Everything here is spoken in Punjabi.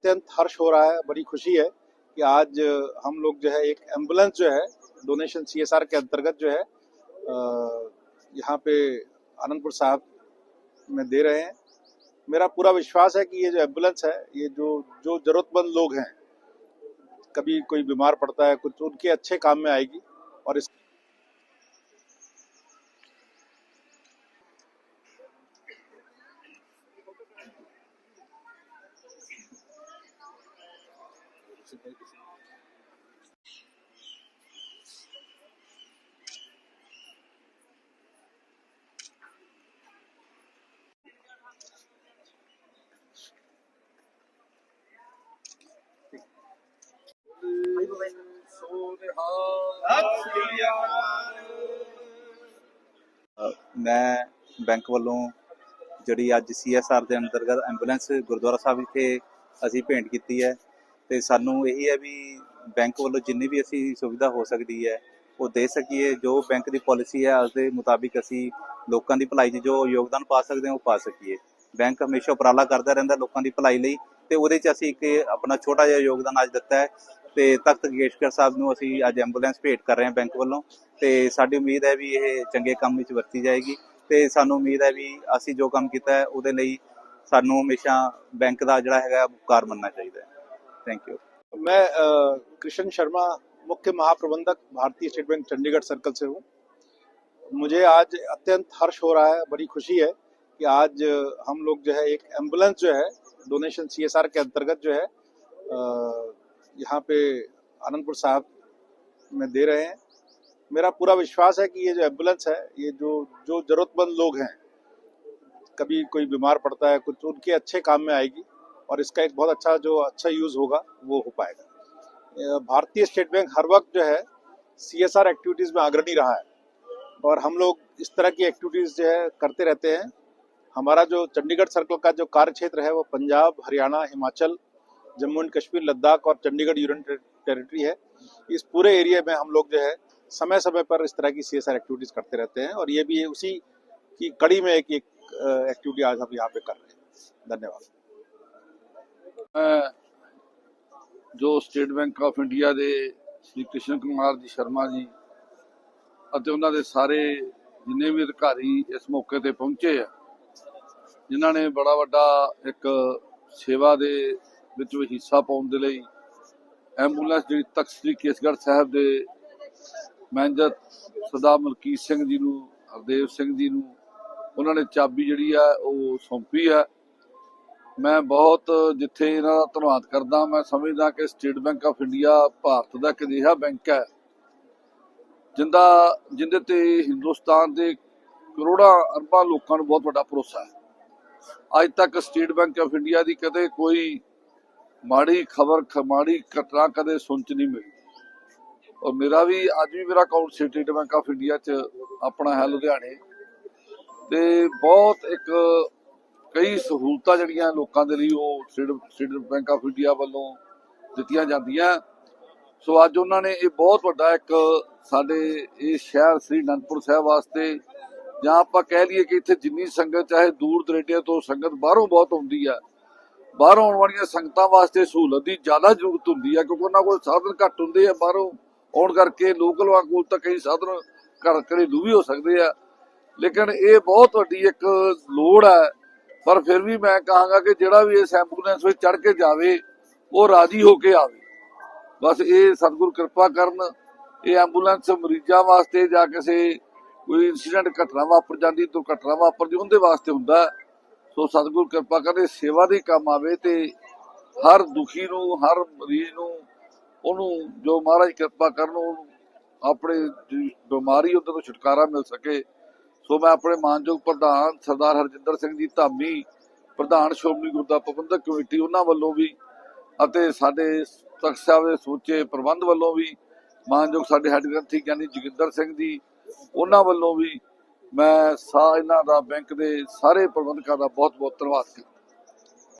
अत्यंत हर्ष हो रहा है, बड़ी खुशी है कि आज हम लोग जो है, एक एंबुलेंस जो है, डोनेशन सीएसआर के अंतर्गत जो है यहाँ पे आनंदपुर साहब में दे रहे हैं। मेरा पूरा विश्वास है कि ये जो एंबुलेंस है, ये जो जो जरूरतमंद लोग हैं, कभी कोई बीमार पड़ता है, कुछ उनके अच्छे काम में आएगी और इस ਮੈਂ ਬੈਂਕ ਵੱਲੋਂ ਜਿਹੜੀ ਅੱਜ ਸੀਐਸਆਰ ਦੇ ਅੰਤਰਗਤ ਐਂਬੂਲੈਂਸ ਗੁਰਦੁਆਰਾ ਸਾਹਿਬ ਵਿਖੇ ਅਸੀਂ ਭੇਂਟ ਕੀਤੀ ਹੈ। ਤੇ ਸਾਨੂੰ ਇਹੀ ਹੈ ਵੀ ਬੈਂਕ ਵੱਲੋਂ ਜਿੰਨੀ ਵੀ ਅਸੀਂ ਸੁਵਿਧਾ ਹੋ ਸਕਦੀ ਹੈ, ਉਹ ਦੇ ਸਕੀਏ। ਜੋ ਬੈਂਕ ਦੀ ਪਾਲਿਸੀ ਹੈ ਉਸ ਦੇ ਮੁਤਾਬਿਕ ਅਸੀਂ ਲੋਕਾਂ ਦੀ ਭਲਾਈ 'ਚ ਜੋ ਯੋਗਦਾਨ ਪਾ ਸਕਦੇ ਹਾਂ, ਉਹ ਪਾ ਸਕੀਏ। ਬੈਂਕ ਹਮੇਸ਼ਾ ਉਪਰਾਲਾ ਕਰਦਾ ਰਹਿੰਦਾ ਲੋਕਾਂ ਦੀ ਭਲਾਈ ਲਈ ਤੇ ਉਹਦੇ 'ਚ ਅਸੀਂ ਇੱਕ ਆਪਣਾ ਛੋਟਾ ਜਿਹਾ ਯੋਗਦਾਨ ਅੱਜ ਦਿੱਤਾ ਹੈ ਤੇ ਤਖਤ ਗੇਸ਼ਕਰ ਸਾਹਿਬ ਨੂੰ ਅਸੀਂ ਅੱਜ ਐਂਬੂਲੈਂਸ ਭੇਟ ਕਰ ਰਹੇ ਹਾਂ ਬੈਂਕ ਵੱਲੋਂ ਤੇ ਸਾਡੀ ਉਮੀਦ ਹੈ ਵੀ ਇਹ ਚੰਗੇ ਕੰਮ ਵਿੱਚ ਵਰਤੀ ਜਾਏਗੀ ਤੇ ਸਾਨੂੰ ਉਮੀਦ ਹੈ ਵੀ ਅਸੀਂ ਜੋ ਕੰਮ ਕੀਤਾ ਹੈ, ਉਹਦੇ ਲਈ ਸਾਨੂੰ ਹਮੇਸ਼ਾ ਬੈਂਕ ਦਾ ਜਿਹੜਾ ਹੈਗਾ ਉਪਕਾਰ ਮੰਨਣਾ ਚਾਹੀਦਾ थैंक यू मैं कृष्ण शर्मा मुख्य महाप्रबंधक भारतीय स्टेट बैंक चंडीगढ़ सर्कल से हूँ। मुझे आज अत्यंत हर्ष हो रहा है, बड़ी खुशी है कि आज हम लोग जो है, एक एंबुलेंस जो है, डोनेशन सीएसआर के अंतर्गत जो है यहाँ पे आनंदपुर साहब में दे रहे हैं। मेरा पूरा विश्वास है कि ये जो एंबुलेंस है, ये जो जो ज़रूरतमंद लोग हैं, कभी कोई बीमार पड़ता है, कुछ उनके अच्छे काम में आएगी। और इसका एक बहुत अच्छा जो अच्छा यूज़ होगा, वो हो पाएगा। भारतीय स्टेट बैंक हर वक्त जो है सीएसआर एक्टिविटीज़ में अग्रणी रहा है। और हम लोग इस तरह की एक्टिविटीज़ जो है, करते रहते हैं। हमारा जो चंडीगढ़ सर्कल का जो कार्य क्षेत्र है, वो पंजाब, हरियाणा, हिमाचल, जम्मू एंड कश्मीर, लद्दाख और चंडीगढ़ यूनियन टेरिटरी है। इस पूरे एरिया में हम लोग जो है समय समय पर इस तरह की सीएसआर एक्टिविटीज़ करते रहते हैं। और ये भी उसी की कड़ी में एक एक एक्टिविटी आज हम यहाँ पे कर रहे हैं। धन्यवाद। ਮੈਂ ਜੋ ਸਟੇਟ ਬੈਂਕ ਆਫ ਇੰਡੀਆ ਦੇ ਸ੍ਰੀ ਕ੍ਰਿਸ਼ਨ ਕੁਮਾਰ ਜੀ ਸ਼ਰਮਾ ਜੀ ਅਤੇ ਉਹਨਾਂ ਦੇ ਸਾਰੇ ਜਿੰਨੇ ਵੀ ਅਧਿਕਾਰੀ ਇਸ ਮੌਕੇ ਤੇ ਪਹੁੰਚੇ ਆ, ਜਿਨ੍ਹਾਂ ਨੇ ਬੜਾ ਵੱਡਾ ਇੱਕ ਸੇਵਾ ਦੇ ਵਿੱਚ ਹਿੱਸਾ ਪਾਉਣ ਦੇ ਲਈ ਐਂਬੂਲੈਂਸ ਜਿਹੜੀ ਤਖਤ ਸ੍ਰੀ ਕੇਸਗੜ੍ਹ ਸਾਹਿਬ ਦੇ ਮੈਨੇਜਰ ਸਰਦਾਰ ਮਲਕੀਤ ਸਿੰਘ ਜੀ ਨੂੰ, ਹਰਦੇਵ ਸਿੰਘ ਜੀ ਨੂੰ, ਉਹਨਾਂ ਨੇ ਚਾਬੀ ਜਿਹੜੀ ਆ ਉਹ ਸੌਂਪੀ ਆ। ਮੈਂ ਬਹੁਤ ਜਿੱਥੇ ਇਹਨਾਂ ਦਾ ਧੰਨਵਾਦ ਕਰਦਾ, ਮੈਂ ਸਮਝਦਾ ਕਿ State Bank of India Bharat ਦਾ ਇੱਕ ਅਜਿਹਾ ਬੈਂਕ ਹੈ, ਜਿੰਦਾ, ਜਿੰਦੇ ਤੇ ਹਿੰਦੁਸਤਾਨ ਦੇ ਕਰੋੜਾਂ ਅਰਬਾਂ ਲੋਕਾਂ ਨੂੰ ਬਹੁਤ ਵੱਡਾ ਭਰੋਸਾ ਹੈ। ਅੱਜ ਤੱਕ ਸਟੇਟ ਬੈਂਕ ਆਫ ਇੰਡੀਆ ਦੀ ਕਦੇ ਕੋਈ ਮਾੜੀ ਖਬਰ ਮਾੜੀ ਘਟਨਾ ਕਦੇ ਸੁਣ ਚ ਨਹੀਂ ਮਿਲੀ। ਔਰ ਮੇਰਾ ਵੀ, ਅੱਜ ਵੀ ਮੇਰਾ account State Bank of India ਚ ਆਪਣਾ ਹੈ, ਲੁਧਿਆਣੇ। ਤੇ ਬਹੁਤ ਇੱਕ ਕਈ ਸਹੂਲਤਾਂ ਜਿਹੜੀਆਂ ਲੋਕਾਂ ਦੇ ਲਈ ਉਹ State State Bank of India ਵੱਲੋਂ ਦਿੱਤੀਆਂ ਜਾਂਦੀਆਂ। ਸੋ ਅੱਜ ਉਹਨਾਂ ਨੇ ਇਹ ਬਹੁਤ ਵੱਡਾ ਇੱਕ ਸਾਡੇ ਇਹ ਸ਼ਹਿਰ ਸ੍ਰੀ ਅਨੰਦਪੁਰ ਸਾਹਿਬ ਵਾਸਤੇ ਜਾਂ ਆਪਾਂ ਕਹਿ ਲਈਏ ਕਿ ਇੱਥੇ ਜਿੰਨੀ ਸੰਗਤ ਚਾਹੇ ਦੂਰ ਦਰੇਡੇ ਤੋਂ ਸੰਗਤ ਬਾਹਰੋਂ ਬਹੁਤ ਆਉਂਦੀ ਆ, ਬਾਹਰੋਂ ਆਉਣ ਵਾਲੀਆਂ ਸੰਗਤਾਂ ਵਾਸਤੇ ਸਹੂਲਤ ਦੀ ਜ਼ਿਆਦਾ ਜ਼ਰੂਰਤ ਹੁੰਦੀ ਆ ਕਿਉਂਕਿ ਉਹਨਾਂ ਕੋਲ ਸਾਧਨ ਘੱਟ ਹੁੰਦੇ ਆ ਬਾਹਰੋਂ ਆਉਣ ਕਰਕੇ ਲੋਕਲ ਵਾਂ ਕੋਲ ਤਾਂ ਕਈ ਸਾਧਨ ਘਰ ਘਰੇਲੂ ਵੀ ਹੋ ਸਕਦੇ ਆ। ਲੇਕਿਨ ਇਹ ਬਹੁਤ ਵੱਡੀ ਇੱਕ ਲੋੜ ਹੈ ਪਰ ਫਿਰ ਵੀ ਮੈਂ ਕਹਾਂਗਾ ਕਿ ਜਿਹੜਾ ਵੀ ਇਸ ਐਂਬੂਲੈਂਸ ਵਿੱਚ ਚੜ ਕੇ ਜਾਵੇ, ਉਹ ਰਾਜੀ ਹੋ ਕੇ ਆਵੇ। ਬਸ ਇਹ ਸਤਿਗੁਰ ਕਿਰਪਾ ਕਰਨ, ਇਹ ਐਂਬੂਲੈਂਸ ਮਰੀਜ਼ਾਂ ਵਾਸਤੇ ਜਾਂ ਕਿਸੇ ਕੋਈ ਇਨਸੀਡੈਂਟ ਘਟਨਾ ਵਾਪਰ ਜਾਂਦੀ ਦੁਰਘਟਨਾ ਵਾਪਰਦੀ, ਉਹਦੇ ਵਾਸਤੇ ਹੁੰਦਾ ਸੋ ਸਤਿਗੁਰ ਕਿਰਪਾ ਕਰੇ ਸੇਵਾ ਦੇ ਕੰਮ ਆਵੇ ਤੇ ਹਰ ਦੁਖੀ ਨੂੰ, ਹਰ ਮਰੀਜ਼ ਨੂੰ, ਉਹਨੂੰ ਜੋ ਮਹਾਰਾਜ ਕਿਰਪਾ ਕਰਨ, ਉਹਨੂੰ ਆਪਣੇ ਬਿਮਾਰੀ ਉਹਦੇ ਤੋਂ ਛੁਟਕਾਰਾ ਮਿਲ ਸਕੇ। ਸੋ ਮੈਂ ਆਪਣੇ ਮਾਨਯੋਗ ਪ੍ਰਧਾਨ ਸਰਦਾਰ ਹਰਜਿੰਦਰ ਸਿੰਘ ਜੀ ਧਾਮੀ ਪ੍ਰਧਾਨ ਸ਼੍ਰੋਮਣੀ ਗੁਰਦੁਆਰਾ ਪ੍ਰਬੰਧਕ ਕਮੇਟੀ ਉਹਨਾਂ ਵੱਲੋਂ ਵੀ ਅਤੇ ਸਾਡੇ ਤਖਤ ਸਾਹਿਬ ਦੇ ਸੋਚੇ ਪ੍ਰਬੰਧ ਵੱਲੋਂ ਵੀ ਮਾਨਯੋਗ ਸਾਡੇ ਹੈੱਡ ਗ੍ਰੰਥੀ ਗਿਆਨੀ ਜੋਗਿੰਦਰ ਸਿੰਘ ਜੀ ਉਹਨਾਂ ਵੱਲੋਂ ਵੀ ਮੈਂ ਸਾ ਇਹਨਾਂ ਦਾ ਬੈਂਕ ਦੇ ਸਾਰੇ ਪ੍ਰਬੰਧਕਾਂ ਦਾ ਬਹੁਤ ਬਹੁਤ ਧੰਨਵਾਦ ਕਰਦਾ